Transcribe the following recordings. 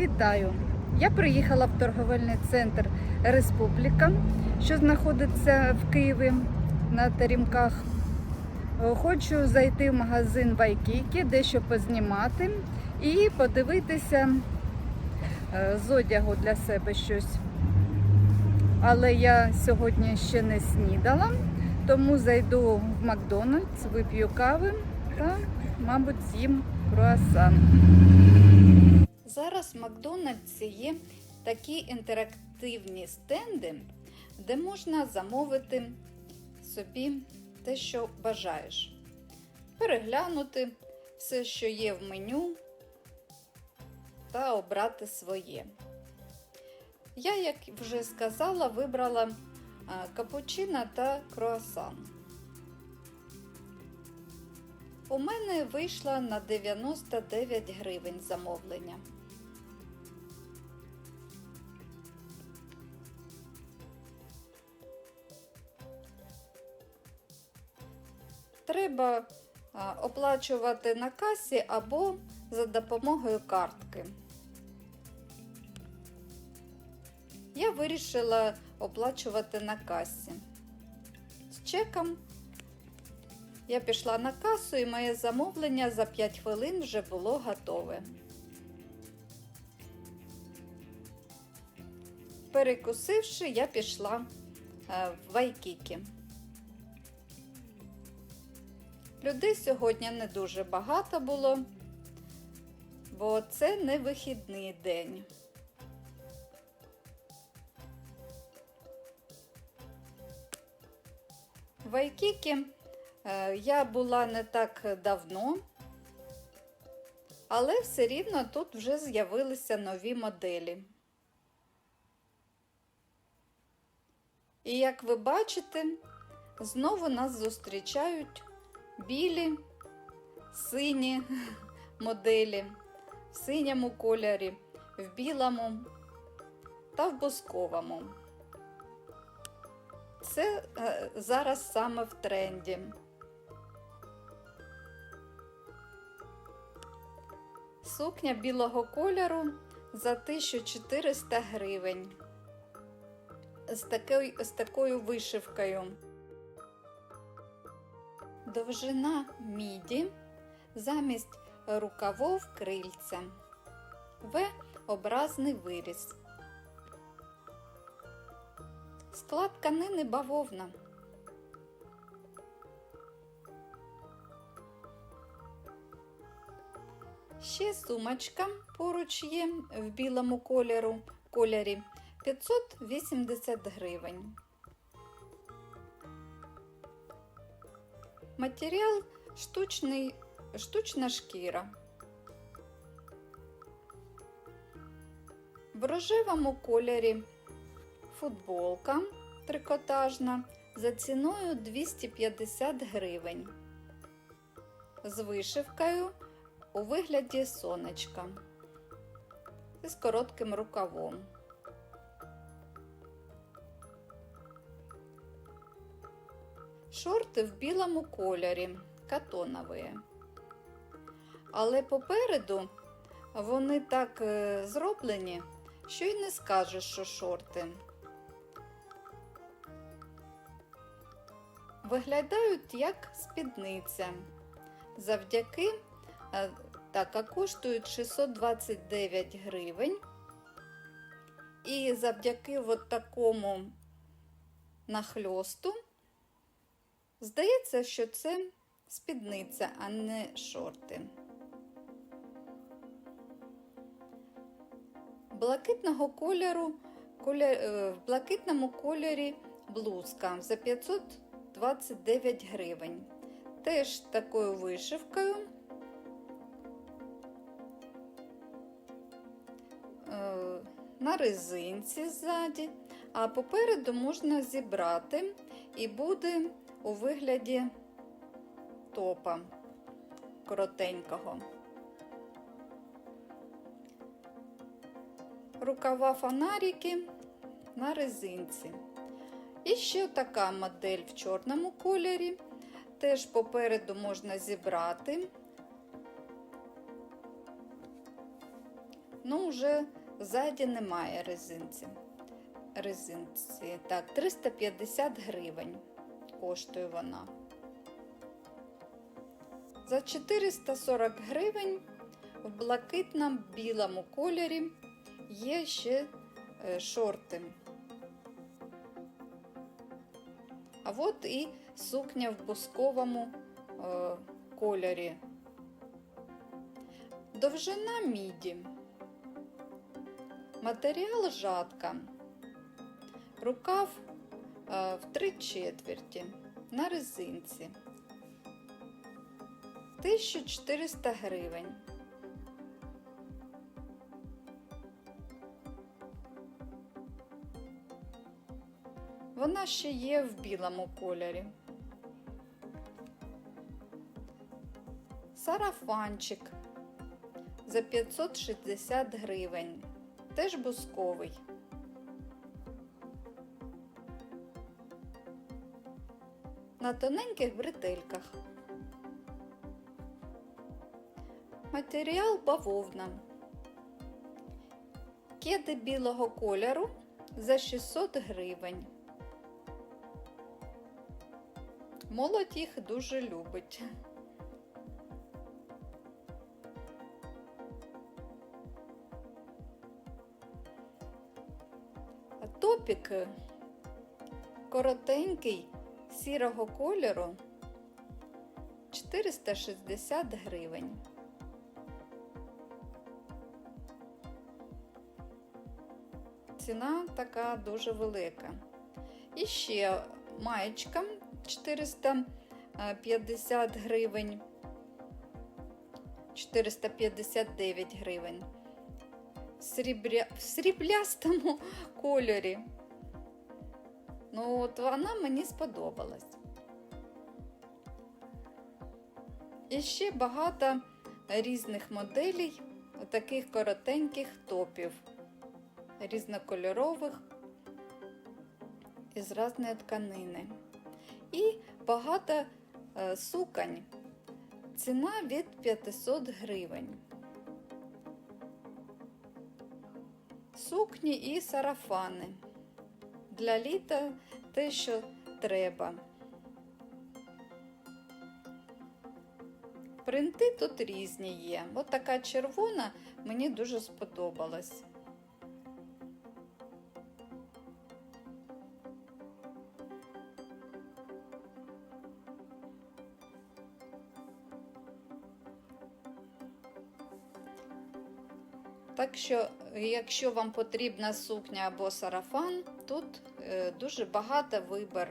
Вітаю! Я приїхала в торговельний центр Республіка, що знаходиться в Києві на Теремках. Е, Хочу зайти в магазин Вайкікі, дещо познімати і подивитися е, з одягу для себе щось. Але я сьогодні ще не снідала, тому зайду в Макдональдс, вип'ю кави та, мабуть, з'їм круасан. Зараз в Макдональдсі є такі інтерактивні стенди, де можна замовити собі те, що бажаєш. Переглянути все, що є в меню, та обрати своє. Я, як вже сказала, вибрала капучино та круасан. У мене вийшло на 99 гривень замовлення. Треба оплачувати на касі або за допомогою картки. Я вирішила оплачувати на касі. З чеком я пішла на касу і моє замовлення за 5 хвилин вже було готове. Перекусивши, я пішла е, в Вайкікі. Людей сьогодні не дуже багато було, бо це не вихідний день. В е, я була не так давно, але все рівно тут вже з'явилися нові моделі. І як ви бачите, знову нас зустрічають білі, сині моделі, в синьому кольорі, в білому та в бусковому. Це е, зараз саме в тренді. Сукня білого кольору за 1400 гривень. З такою, з такою вишивкою. Довжина міді замість рукавов крильця. В образний виріз. Склад тканини бавовна. Ще сумочка поруч є в білому кольору, кольорі 580 гривень. Матеріал штучний, штучна шкіра. В рожевому кольорі футболка трикотажна за ціною 250 гривень. З вишивкою у вигляді сонечка і з коротким рукавом. Шорти в білому кольорі, катонові. Але попереду вони так е, зроблені, що й не скажеш, що шорти. Виглядають як спідниця. Завдяки е, так, а коштують 629 гривень. І завдяки от такому нахльосту Здається, що це спідниця, а не шорти. Блакитного кольору, е, в блакитному кольорі блузка за 529 гривень. Теж такою вишивкою. Е, На резинці ззаді, а попереду можна зібрати і буде у вигляді топа коротенького. Рукава фонарики на резинці. І ще така модель в чорному кольорі. Теж попереду можна зібрати Ну, вже ззаді немає резинці. резинці. Так, 350 гривень коштує вона. За 440 гривень в блакитному білому кольорі є ще е, шорти. А от і сукня в бусковому е, кольорі. Довжина міді. Матеріал жатка. Рукав в три четверті на резинці. 1400 гривень. Вона ще є в білому кольорі. Сарафанчик за 560 гривень. Теж бусковий. На тоненьких бретельках. Матеріал бавовна. Кеди білого кольору за 600 гривень. Молодь їх дуже любить. Топік коротенький сірого кольору 460 гривень. Ціна така дуже велика. І ще маєчка 450 гривень, 459 гривень. В, сріблястому кольорі. Ну, от вона мені сподобалась. І ще багато різних моделей, таких коротеньких топів, різнокольорових із різної тканини. І багато е, суконь. Ціна від 500 гривень. Сукні і сарафани. Для літа те, що треба. Принти тут різні є. От така червона мені дуже сподобалась. Так що, якщо вам потрібна сукня або сарафан, тут е, дуже багато вибір.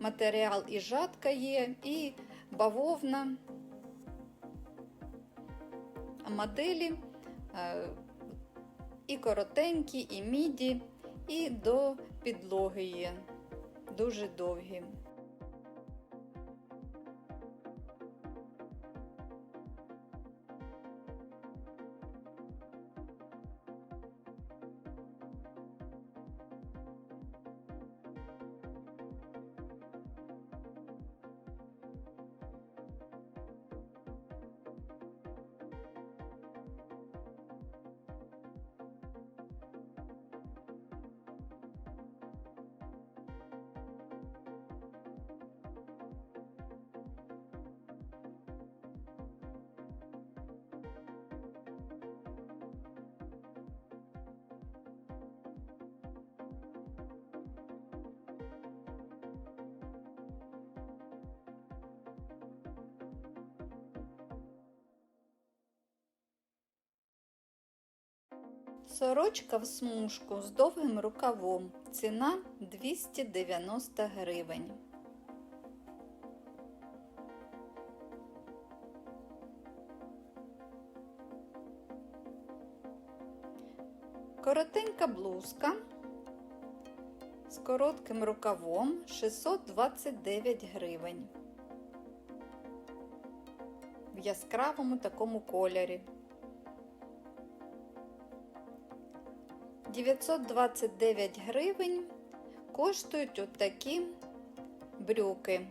Матеріал і жатка є, і бавовна, моделі е, і коротенькі, і міді, і до підлоги є. Дуже довгі. Сорочка в смужку з довгим рукавом. Ціна 290 гривень. Коротенька блузка з коротким рукавом 629 гривень. В яскравому такому кольорі. 929 гривень коштують от такі брюки.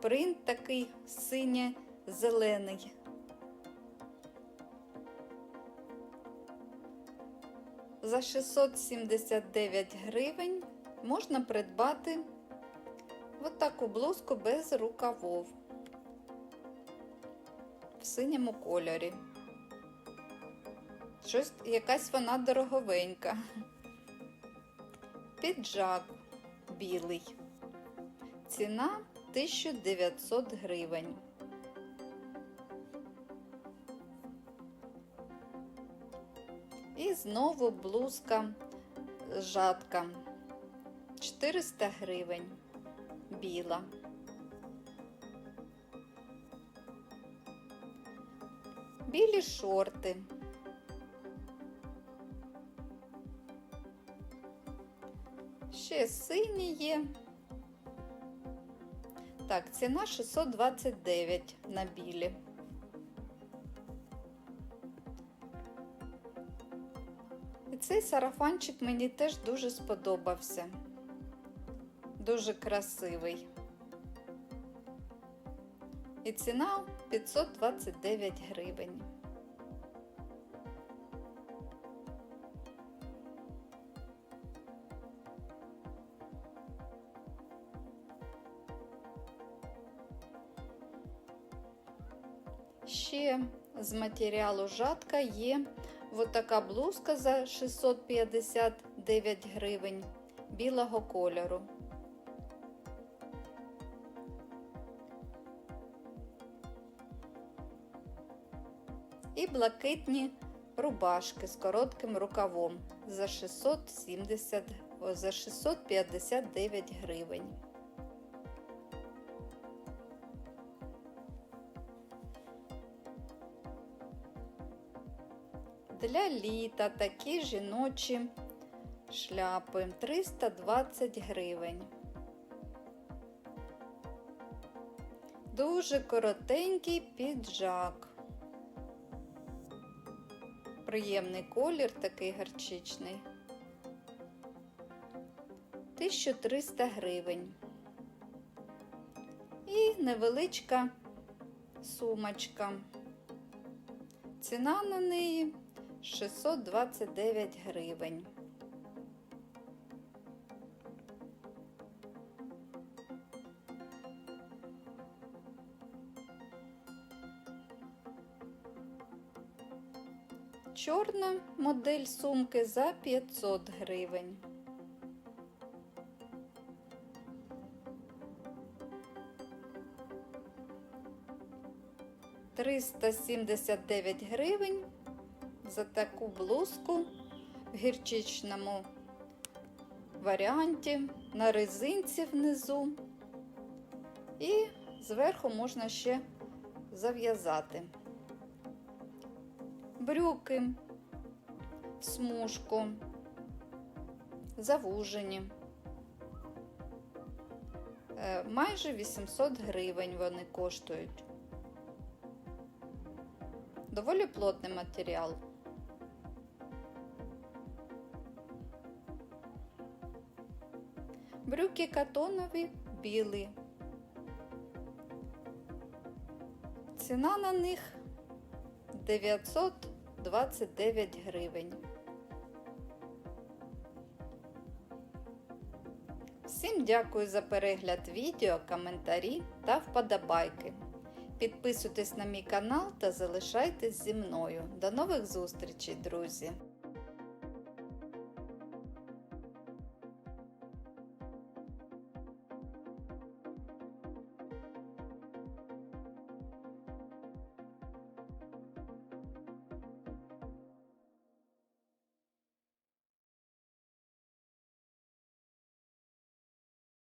Принт такий синє зелений. За 679 гривень можна придбати от таку блузку без рукавов в синьому кольорі. Щось якась вона дороговенька. Піджак білий. Ціна 1900 гривень. І знову блузка жатка 400 гривень. Біла. Білі шорти. Ще сині є. Так, ціна 629 на білі. І цей сарафанчик мені теж дуже сподобався. Дуже красивий. І ціна 529 гривень. Ще з матеріалу жатка є от така блузка за 659 гривень білого кольору. І блакитні рубашки з коротким рукавом за 670, о, за 659 гривень. Для літа такі жіночі шляпи 320 гривень. Дуже коротенький піджак. Приємний колір, такий гарчичний. 1300 гривень. І невеличка сумочка. Ціна на неї 629 гривень. Чорна модель сумки за 500 гривень. Триста сімдесят дев'ять гривень за таку блузку в гірчичному варіанті на резинці внизу, і зверху можна ще зав'язати брюки, смужку, завужені. Е, Майже 800 гривень вони коштують. Доволі плотний матеріал. Брюки катонові білі. Ціна на них 929 гривень. Всім дякую за перегляд відео, коментарі та вподобайки. Підписуйтесь на мій канал та залишайтесь зі мною. До нових зустрічей, друзі!